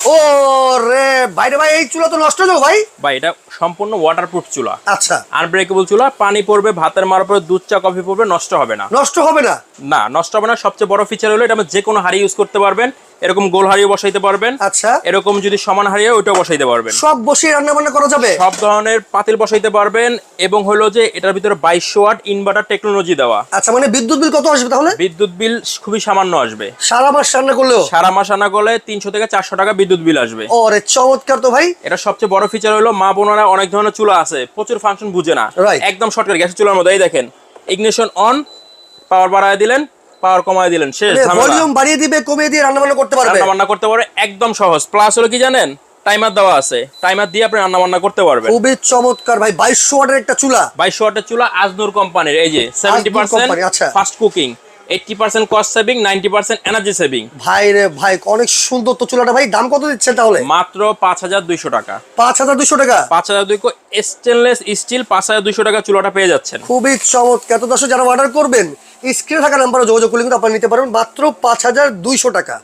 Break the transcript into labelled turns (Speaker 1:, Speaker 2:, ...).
Speaker 1: ও রে ভাইরে ভাই এই চুলা তো নষ্ট হয়ে ভাই।
Speaker 2: ভাই এটা সম্পূর্ণ ওয়াটারপ্রুফ চুলা।
Speaker 1: আচ্ছা।
Speaker 2: আনব্রেকেবল চুলা পানি পড়বে ভাতের মারার পরে দুধ চা কফি পড়বে নষ্ট হবে না।
Speaker 1: নষ্ট হবে না?
Speaker 2: না নষ্ট হবে না সবচেয়ে বড় ফিচার হলো এটা আমরা যে কোনো হাড়ি ইউজ করতে পারবেন। এরকম গোল হাড়িও বসাইতে পারবেন।
Speaker 1: আচ্ছা।
Speaker 2: এরকম যদি সমান হাড়িও ওইটাও বসাইতে পারবেন।
Speaker 1: সব বসিয়ে রান্না বান্না করা যাবে?
Speaker 2: সব ধরনের পাতিল বসাইতে পারবেন এবং হলো যে এটার ভিতরে বাইশশো ওয়াট ইনভার্টার টেকনোলজি দেওয়া।
Speaker 1: আচ্ছা মানে বিদ্যুৎ বিল কত আসবে তাহলে?
Speaker 2: বিদ্যুৎ বিল খুবই সামান্য আসবে।
Speaker 1: সারা মাস রান্না করলেও?
Speaker 2: সারা মাস আনা করলে তিনশো থেকে চারশো টাকা বিদ্যুৎ বিল আসবে।
Speaker 1: ও রে চমৎকার তো ভাই।
Speaker 2: এটা সবচেয়ে বড় ফিচার হলো মা বোনেরা অনেক ধরনের চুলা আছে প্রচুর ফাংশন বুঝে না. একদম শর্টকাট গ্যাসের চুলার মধ্যে এই দেখেন ইগনিশন অন পাওয়ার বাড়ায় দিলেন পাওয়ার কমায় দিলেন শেষ
Speaker 1: ভলিউম বাড়িয়ে দিবে কমিয়ে দিয়ে রান্না বান্না করতে পারবে।
Speaker 2: রান্না বান্না করতে পারবে একদম সহজ। প্লাস হলো কি জানেন? টাইমার দেওয়া আছে। টাইমার দিয়ে আপনি রান্না বান্না করতে পারবেন।
Speaker 1: খুবই চমৎকার ভাই বাইশশো ওয়াটের একটা চুলা।
Speaker 2: বাইশশো ওয়াটের চুলা আজনুর কোম্পানির এই যে সেভেন্টি পার্সেন্ট
Speaker 1: company, আচ্ছা।
Speaker 2: Fast cooking eighty percent cost saving ninety percent energy saving
Speaker 1: ভাই রে ভাই অনেক সুন্দর তো চুলাটা ভাই দাম কত দিচ্ছেন তাহলে?
Speaker 2: মাত্র পাঁচ হাজার দুইশো টাকা।
Speaker 1: পাঁচ হাজার দুশো টাকা?
Speaker 2: পাঁচ হাজার দুই স্টেনলেস স্টিল পাঁচ হাজার দুইশো টাকা চুলাটা পেয়ে যাচ্ছেন।
Speaker 1: খুবই চমৎকার। তো দর্শক যারা অর্ডার করবেন স্ক্রিনে থাকা নাম্বারে যোগাযোগ করলে কিন্তু আপনারা নিতে পারবেন মাত্র পাঁচ হাজার দুইশো টাকা।